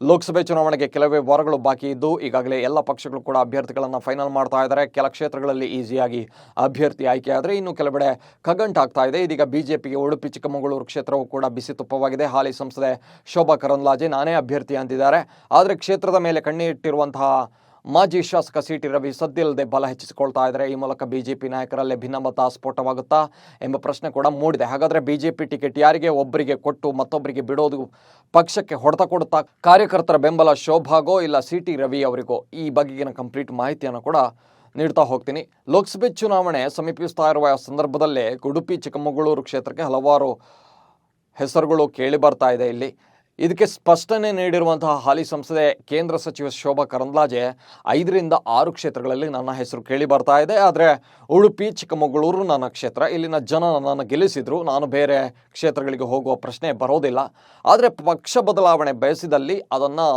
ಲೋಕಸಭೆ ಚುನಾವಣೆಗೆ ಕೆಲವೇ ವಾರಗಳು ಬಾಕಿ ಇದ್ದು, ಈಗಾಗಲೇ ಎಲ್ಲ ಪಕ್ಷಗಳು ಕೂಡ ಅಭ್ಯರ್ಥಿಗಳನ್ನು ಫೈನಲ್ ಮಾಡ್ತಾ ಇದ್ದಾರೆ. ಕೆಲ ಕ್ಷೇತ್ರಗಳಲ್ಲಿ ಈಸಿಯಾಗಿ ಅಭ್ಯರ್ಥಿ ಆಯ್ಕೆ ಆದರೆ ಇನ್ನು ಕೆಲವೆಡೆ ಕಗ್ಗಂಟಾಗ್ತಾ ಇದೆ. ಇದೀಗ ಬಿಜೆಪಿಗೆ ಉಡುಪಿ, ಚಿಕ್ಕಮಗಳೂರು ಕ್ಷೇತ್ರವು ಕೂಡ ಬಿಸಿ ತುಪ್ಪವಾಗಿದೆ. ಹಾಲಿ ಸಂಸದೆ ಶೋಭಾ ಕರಂದ್ಲಾಜೆ ನಾನೇ ಅಭ್ಯರ್ಥಿ ಅಂತಿದ್ದಾರೆ. ಆದರೆ ಕ್ಷೇತ್ರದ ಮೇಲೆ ಕಣ್ಣಿಟ್ಟಿರುವಂತಹ ಮಾಜಿ ಶಾಸಕ ಸಿ ಟಿ ರವಿ ಸದ್ದಿಲ್ಲದೆ ಬಲ ಹೆಚ್ಚಿಸಿಕೊಳ್ತಾ ಇದ್ದಾರೆ. ಈ ಮೂಲಕ ಬಿಜೆಪಿ ನಾಯಕರಲ್ಲೇ ಭಿನ್ನಮತ ಸ್ಫೋಟವಾಗುತ್ತಾ ಎಂಬ ಪ್ರಶ್ನೆ ಕೂಡ ಮೂಡಿದೆ. ಹಾಗಾದ್ರೆ ಬಿಜೆಪಿ ಟಿಕೆಟ್ ಯಾರಿಗೆ ಒಬ್ಬರಿಗೆ ಕೊಟ್ಟು ಮತ್ತೊಬ್ಬರಿಗೆ ಬಿಡೋದು ಪಕ್ಷಕ್ಕೆ ಹೊಡೆತ ಕೊಡುತ್ತಾ ಕಾರ್ಯಕರ್ತರ ಬೆಂಬಲ ಶೋಭಾಗೋ ಇಲ್ಲ ಸಿ ಟಿ ರವಿ ಅವರಿಗೋ? ಈ ಬಗೆಗಿನ ಕಂಪ್ಲೀಟ್ ಮಾಹಿತಿಯನ್ನು ಕೂಡ ನೀಡ್ತಾ ಹೋಗ್ತೀನಿ. ಲೋಕಸಭೆ ಚುನಾವಣೆ ಸಮೀಪಿಸ್ತಾ ಇರುವ ಸಂದರ್ಭದಲ್ಲೇ ಉಡುಪಿ ಚಿಕ್ಕಮಗಳೂರು ಕ್ಷೇತ್ರಕ್ಕೆ ಹಲವಾರು ಹೆಸರುಗಳು ಕೇಳಿ ಬರ್ತಾ ಇದೆ ಇಲ್ಲಿ. ಇದಕ್ಕೆ ಸ್ಪಷ್ಟನೆ ನೀಡಿರುವಂತಹ ಹಾಲಿ ಸಂಸದೆ ಕೇಂದ್ರ ಸಚಿವ ಶೋಭಾ ಕರಂದ್ಲಾಜೆ ಐದರಿಂದ ಆರು ಕ್ಷೇತ್ರಗಳಲ್ಲಿ ನನ್ನ ಹೆಸರು ಕೇಳಿ ಬರ್ತಾ ಇದೆ. ಆದರೆ ಉಡುಪಿ, ಚಿಕ್ಕಮಗಳೂರು ನನ್ನ ಕ್ಷೇತ್ರ, ಇಲ್ಲಿನ ಜನ ನನ್ನನ್ನು ಗೆಲ್ಲಿಸಿದ್ರು. ನಾನು ಬೇರೆ ಕ್ಷೇತ್ರಗಳಿಗೆ ಹೋಗುವ ಪ್ರಶ್ನೆ ಬರೋದಿಲ್ಲ. ಆದರೆ ಪಕ್ಷ ಬದಲಾವಣೆ ಬಯಸಿದಲ್ಲಿ ಅದನ್ನು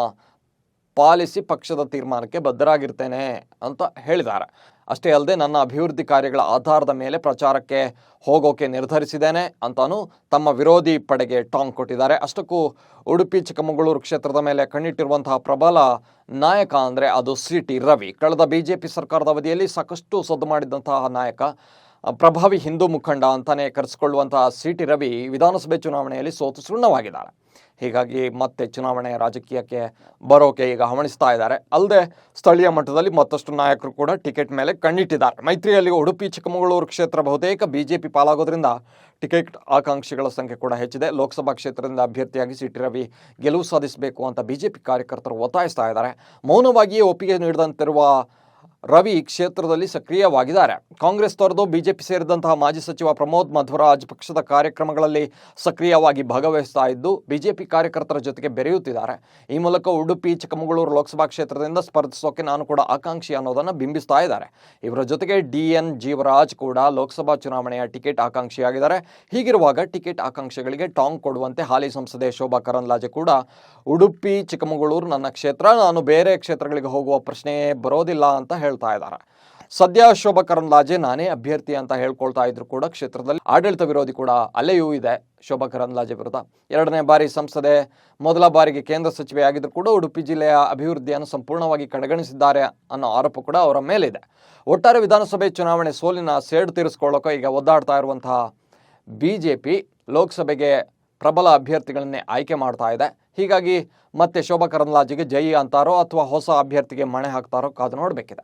ಪಾಲಿಸಿ ಪಕ್ಷದ ತೀರ್ಮಾನಕ್ಕೆ ಬದ್ಧರಾಗಿರ್ತೇನೆ ಅಂತ ಹೇಳಿದ್ದಾರೆ. ಅಷ್ಟೇ ಅಲ್ಲದೆ ನನ್ನ ಅಭಿವೃದ್ಧಿ ಕಾರ್ಯಗಳ ಆಧಾರದ ಮೇಲೆ ಪ್ರಚಾರಕ್ಕೆ ಹೋಗೋಕೆ ನಿರ್ಧರಿಸಿದ್ದೇನೆ ಅಂತಾನು ತಮ್ಮ ವಿರೋಧಿ ಪಡೆಗೆ ಟಾಂಗ್ ಕೊಟ್ಟಿದ್ದಾರೆ. ಅಷ್ಟಕ್ಕೂ ಉಡುಪಿ, ಚಿಕ್ಕಮಗಳೂರು ಕ್ಷೇತ್ರದ ಮೇಲೆ ಕಣ್ಣಿಟ್ಟಿರುವಂತಹ ಪ್ರಬಲ ನಾಯಕ ಅಂದರೆ ಅದು ಸಿ ಟಿ ರವಿ. ಕಳೆದ ಬಿಜೆಪಿ ಸರ್ಕಾರದ ಅವಧಿಯಲ್ಲಿ ಸಾಕಷ್ಟು ಸದ್ದು ಮಾಡಿದಂತಹ ನಾಯಕ, ಪ್ರಭಾವಿ ಹಿಂದೂ ಮುಖಂಡ ಅಂತಾನೆ ಕರೆಸಿಕೊಳ್ಳುವಂತಹ ಸಿ ಟಿ ರವಿ ವಿಧಾನಸಭೆ ಚುನಾವಣೆಯಲ್ಲಿ ಸೋತು ಸುಣ್ಣವಾಗಿದ್ದಾರೆ ಹೀಗಾಗಿ ಮತ್ತೆ ಚುನಾವಣೆ ರಾಜಕೀಯಕ್ಕೆ ಬರೋಕೆ ಈಗ ಹವಣಿಸ್ತಾ ಇದ್ದಾರೆ. ಅಲ್ಲದೆ ಸ್ಥಳೀಯ ಮಟ್ಟದಲ್ಲಿ ಮತ್ತಷ್ಟು ನಾಯಕರು ಕೂಡ ಟಿಕೆಟ್ ಮೇಲೆ ಕಣ್ಣಿಟ್ಟಿದ್ದಾರೆ. ಮೈತ್ರಿಯಲ್ಲಿ ಉಡುಪಿ, ಚಿಕ್ಕಮಗಳೂರು ಕ್ಷೇತ್ರ ಬಹುತೇಕ ಬಿಜೆಪಿ ಪಾಲಾಗೋದ್ರಿಂದ ಟಿಕೆಟ್ ಆಕಾಂಕ್ಷಿಗಳ ಸಂಖ್ಯೆ ಕೂಡ ಹೆಚ್ಚಿದೆ. ಲೋಕಸಭಾ ಕ್ಷೇತ್ರದಿಂದ ಅಭ್ಯರ್ಥಿಯಾಗಿ ಸಿ ರವಿ ಗೆಲುವು ಸಾಧಿಸಬೇಕು ಅಂತ ಬಿಜೆಪಿ ಕಾರ್ಯಕರ್ತರು ಒತ್ತಾಯಿಸ್ತಾ ಇದ್ದಾರೆ. ಮೌನವಾಗಿಯೇ ಒಪ್ಪಿಗೆ ನೀಡದಂತಿರುವ ರವಿ ಕ್ಷೇತ್ರದಲ್ಲಿ ಸಕ್ರಿಯವಾಗಿದ್ದಾರೆ. ಕಾಂಗ್ರೆಸ್ ತೊರೆದು ಬಿಜೆಪಿ ಸೇರಿದಂತಹ ಮಾಜಿ ಸಚಿವ ಪ್ರಮೋದ್ ಮಧ್ವರಾಜ್ ಪಕ್ಷದ ಕಾರ್ಯಕ್ರಮಗಳಲ್ಲಿ ಸಕ್ರಿಯವಾಗಿ ಭಾಗವಹಿಸ್ತಾ ಇದ್ದು, ಬಿಜೆಪಿ ಕಾರ್ಯಕರ್ತರ ಜೊತೆಗೆ ಬೆರೆಯುತ್ತಿದ್ದಾರೆ. ಈ ಮೂಲಕ ಉಡುಪಿ, ಚಿಕ್ಕಮಗಳೂರು ಲೋಕಸಭಾ ಕ್ಷೇತ್ರದಿಂದ ಸ್ಪರ್ಧಿಸೋಕೆ ನಾನು ಕೂಡ ಆಕಾಂಕ್ಷಿ ಅನ್ನೋದನ್ನು ಬಿಂಬಿಸ್ತಾ ಇದ್ದಾರೆ. ಇವರ ಜೊತೆಗೆ ಡಿ ಎನ್ ಜೀವರಾಜ್ ಕೂಡ ಲೋಕಸಭಾ ಚುನಾವಣೆಯ ಟಿಕೆಟ್ ಆಕಾಂಕ್ಷಿಯಾಗಿದ್ದಾರೆ. ಹೀಗಿರುವಾಗ ಟಿಕೆಟ್ ಆಕಾಂಕ್ಷಿಗಳಿಗೆ ಟಾಂಗ್ ಕೊಡುವಂತೆ ಹಾಲಿ ಸಂಸದೆ ಶೋಭಾ ಕರಂದ್ಲಾಜೆ ಕೂಡ, ಉಡುಪಿ, ಚಿಕ್ಕಮಗಳೂರು ನನ್ನ ಕ್ಷೇತ್ರ, ನಾನು ಬೇರೆ ಕ್ಷೇತ್ರಗಳಿಗೆ ಹೋಗುವ ಪ್ರಶ್ನೆಯೇ ಬರೋದಿಲ್ಲ ಅಂತ ಹೇಳ್ತಾ ಇದ್ದಾರೆ. ಸದ್ಯ ಶೋಭಾ ಕರಂದ್ಲಾಜೆ ನಾನೇ ಅಭ್ಯರ್ಥಿ ಅಂತ ಹೇಳ್ಕೊಳ್ತಾ ಇದ್ರು ಕೂಡ ಕ್ಷೇತ್ರದಲ್ಲಿ. ಆಡಳಿತ ವಿರೋಧಿ ಕೂಡ ಅಲೆಯೂ ಇದೆ ಶೋಭಾ ಕರಂದ್ಲಾಜೆ ವಿರುದ್ಧ. ಎರಡನೇ ಬಾರಿ ಸಂಸದೆ, ಮೊದಲ ಬಾರಿಗೆ ಕೇಂದ್ರ ಸಚಿವೆ ಆಗಿದ್ರು ಕೂಡ ಉಡುಪಿ ಜಿಲ್ಲೆಯ ಅಭಿವೃದ್ಧಿಯನ್ನು ಸಂಪೂರ್ಣವಾಗಿ ಕಡೆಗಣಿಸಿದ್ದಾರೆ ಅನ್ನೋ ಆರೋಪ ಕೂಡ ಅವರ ಮೇಲಿದೆ. ಒಟ್ಟಾರೆ ವಿಧಾನಸಭೆ ಚುನಾವಣೆ ಸೋಲಿನ ಸೇಡು ತೀರಿಸ್ಕೊಳ್ಳೋಕೆ ಈಗ ಒದ್ದಾಡ್ತಾ ಇರುವಂತಹ ಬಿಜೆಪಿ ಲೋಕಸಭೆಗೆ ಪ್ರಬಲ ಅಭ್ಯರ್ಥಿಗಳನ್ನೇ ಆಯ್ಕೆ ಮಾಡ್ತಾ ಇದೆ. ಹೀಗಾಗಿ ಮತ್ತೆ ಶೋಭಾ ಕರಂದ್ಲಾಜೆಗೆ ಜೈ ಅಂತಾರೋ ಅಥವಾ ಹೊಸ ಅಭ್ಯರ್ಥಿಗೆ ಮಣೆ ಹಾಕ್ತಾರೋ ಕಾದು ನೋಡಬೇಕಿದೆ.